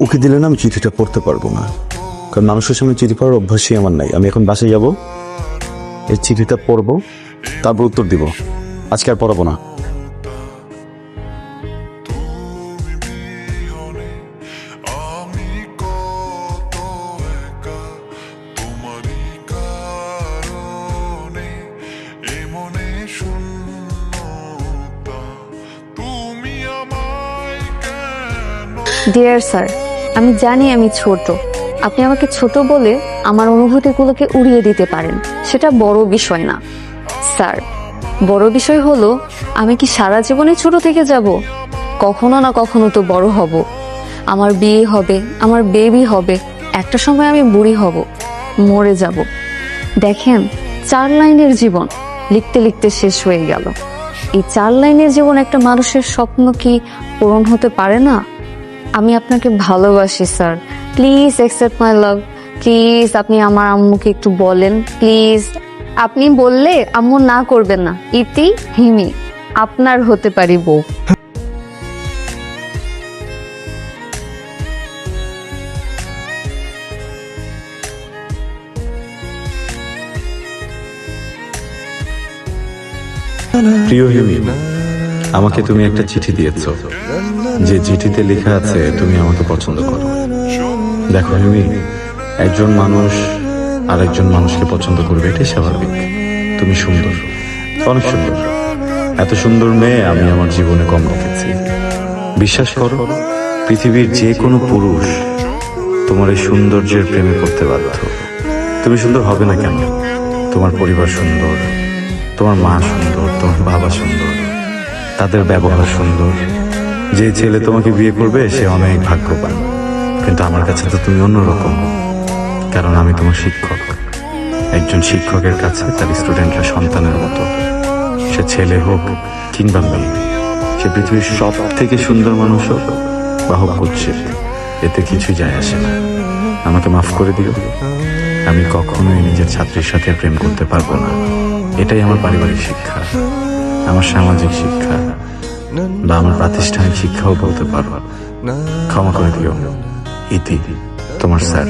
ওকে দিলে না আমি চিঠিটা পড়তে পারব না। কারণ মানুষের সামনে চিঠি পড়ার অভ্যাসই আমার নাই। আমি এখন বাসে যাব, এই চিঠিটা পড়ব, তারপর উত্তর দিব। আজকে আর পড়াবো না। ডিয়ার স্যার আমি জানি আমি ছোট। আপনি আমাকে ছোট বলে আমার অনুভূতিগুলোকে উড়িয়ে দিতে পারেন। সেটা বড় বিষয় না। স্যার, বড় বিষয় হলো, আমি কি সারা জীবনে ছোট থেকে যাব? কখনো না কখনো তো বড় হব। আমার বিয়ে হবে, আমার বেবি হবে, একটা সময় আমি বুড়ি হব, মরে যাব। দেখেন, চার লাইনের জীবন লিখতে লিখতে শেষ হয়ে গেল। এই চার লাইনের জীবন একটা মানুষের স্বপ্ন কি পূরণ হতে পারে না? আমি আপনাকে ভালোবাসি, sir. Please accept my love please, আপনি আমার আম্মুকে একটু বলেন। প্লিজ। আপনি বললে আম্মু না করবেন না। ইতি হিমি। আপনার হতে পারি বউ। প্রিয় হিমি আমাকে তুমি একটা চিঠি দিয়েছ। যে চিঠিতে লেখা আছে, তুমি আমাকে পছন্দ করো। দেখো, হিমি, একজন মানুষ আরেকজন মানুষকে পছন্দ করবে, এটাই স্বাভাবিক। তুমি সুন্দর। অনেক সুন্দর। এত সুন্দর মেয়ে আমি আমার জীবনে কম দেখেছি। বিশ্বাস করো, পৃথিবীর যে কোনো পুরুষ তোমার এই সৌন্দর্যের প্রেমে পড়তে বাধ্য। তুমি সুন্দর হবে না কেন? তোমার পরিবার সুন্দর, তোমার মা সুন্দর, তোমার বাবা সুন্দর। তাদের ব্যবহার সুন্দর। যে ছেলে তোমাকে বিয়ে করবে, সে অনেক ভাগ্যবান। কিন্তু আমার কাছে তো তুমি অন্যরকম। কারণ আমি তোমার শিক্ষক। একজন শিক্ষকের কাছে তার স্টুডেন্টরা সন্তানের মতো। সে ছেলে হোক কিংবা মেয়ে, সে পৃথিবীর সব থেকে সুন্দর মানুষ হোক বা হোক কুৎসিত এতে কিছু যায় আসে না। আমাকে মাফ করে দিও। আমি কখনোই নিজের ছাত্রীর সাথে প্রেম করতে পারব না। এটাই আমার পারিবারিক শিক্ষা। আমার সামাজিক শিক্ষা বা আমার প্রাতিষ্ঠানিক শিক্ষাও বলতে পারো। ক্ষমা করে দিও, ইতি তোমার স্যার।